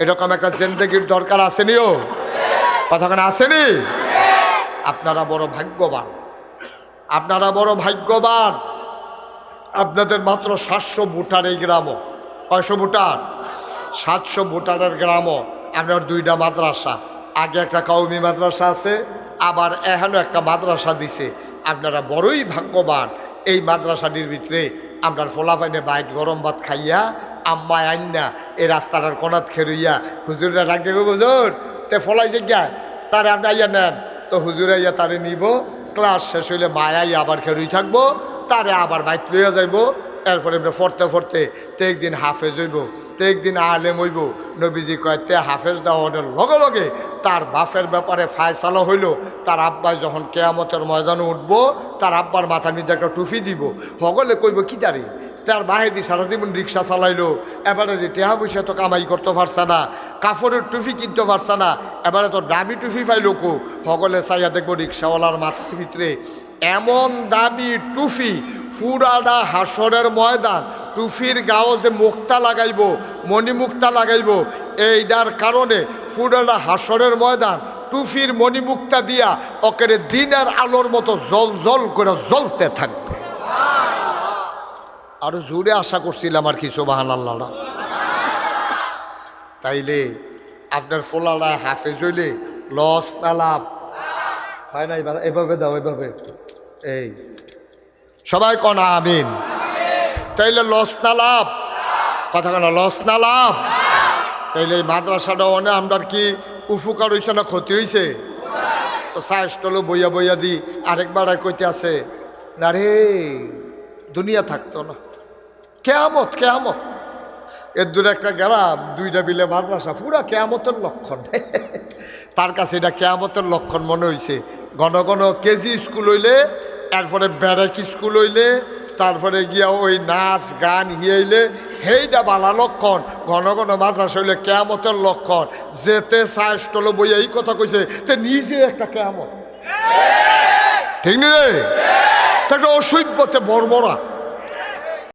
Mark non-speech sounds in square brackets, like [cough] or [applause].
এরকম একটা জেন্দেগির দরকার আসেনিও কথাখানে আসেনি? আপনারা বড় ভাগ্যবান। আপনারা বড় ভাগ্যবান। আপনাদের মাত্র সাতশো ভোটার এই গ্রামও কয়শো ভোটার? সাতশো ভোটারের গ্রামও আপনার দুইটা মাদ্রাসা। আগে একটা কৌমি মাদ্রাসা আছে, আবার এখানেও একটা মাদ্রাসা দিছে। আপনারা বড়ই ভাগ্যবান। এই মাদ্রাসাটির ভিতরে আপনার ফোলাফাইনে বাইট গরম ভাত খাইয়া আম্মা না, এই রাস্তাটার কনাত খেরুইয়া। হুজুরা ডাক দেবে হুজুর? তে ফলাই জিজ্ঞা তারে আপনি আইয়া নেন। তো হুজুর আইয়া তারে নিব, ক্লাস শেষ হইলে মায়াই আবার খেরুই থাকব, তারে আবার বাইক লইয়া যাইব, এরপরে আমরা ফরতে ফরতে তে একদিন হাফেজ হইব। তে একদিন আলেম হইব। নবীজি কয়, তে হাফেজ দেওয়ার লগে লগে তার বাপের ব্যাপারে ফায়সালা হইল। তার আব্বাই যখন কেয়ামতের ময়দানে উঠবো, তার আব্বার মাথার নিজে একটা টুফি দিব। হগলে কইব, কি তারি তার বাহেদি সারা জীবন রিক্সা চালাইলো। এবারে যে টেহা পয়সা তো কামাই করতে পারছে না কাপড়ের টুফি কিনতে পারছে না, এবারে তো দামি টুফি পাইলো কো? হগলে চাইয়া দেখব রিক্সাওয়ালার মাথার ভিতরে এমন দামি টুফি ফুরাডা হাসরের ময়দান টুফির গাও যে মুক্তা লাগাইব, মণিমুক্তা লাগাইব এইটার কারণে ফুরাডা হাসরের ময়দান টুফির মণিমুক্তা দিয়া ওকেরে দিনের আলোর মতো জল জল করে জ্বলতে থাকবে। আরও জোরে আশা করছিলাম আর কিছু বাহান আল্লাহ তাইলে আপনার ফোলাডা হাফে হইলে লস না লাভ? হয় না এভাবে দাও, এভাবে। এই, সবাই কনা আমিন। তাইলে লস না লাভ? কথা কেন লস না লাভ? তাইলে এই মাদ্রাসাটা অনেক আমরা কি উপকার হয়েছে না ক্ষতি হয়েছে তো সাহসটলো বইয়া বইয়া দি, আরেকবার আর কইতে আছে, না রে, দুনিয়া থাকতো না। কেয়ামত কেয়ামত। এর দূরে একটা গ্রাম, দুইটা বিলে মাদ্রাসা, পুরা কেয়ামতের লক্ষণ। [laughs] তার কাছে এটা কেয়ামতের লক্ষণ মনে হয়েছে ঘন ঘন কেজি স্কুল হইলে তারপরে ব্যারেক স্কুল হইলে তারপরে গিয়া ওই নাচ গান হিয়াইলে হেইটা বালা লক্ষণ, ঘন ঘন মাদ্রাসা হইলে কেয়ামতের লক্ষণ। যেতে সাহসটলো বই এই কথা কইছে তে নিজে একটা কেয়ামত। ঠিক নি রে? তা একটা অসভ্যতে বর্বরা।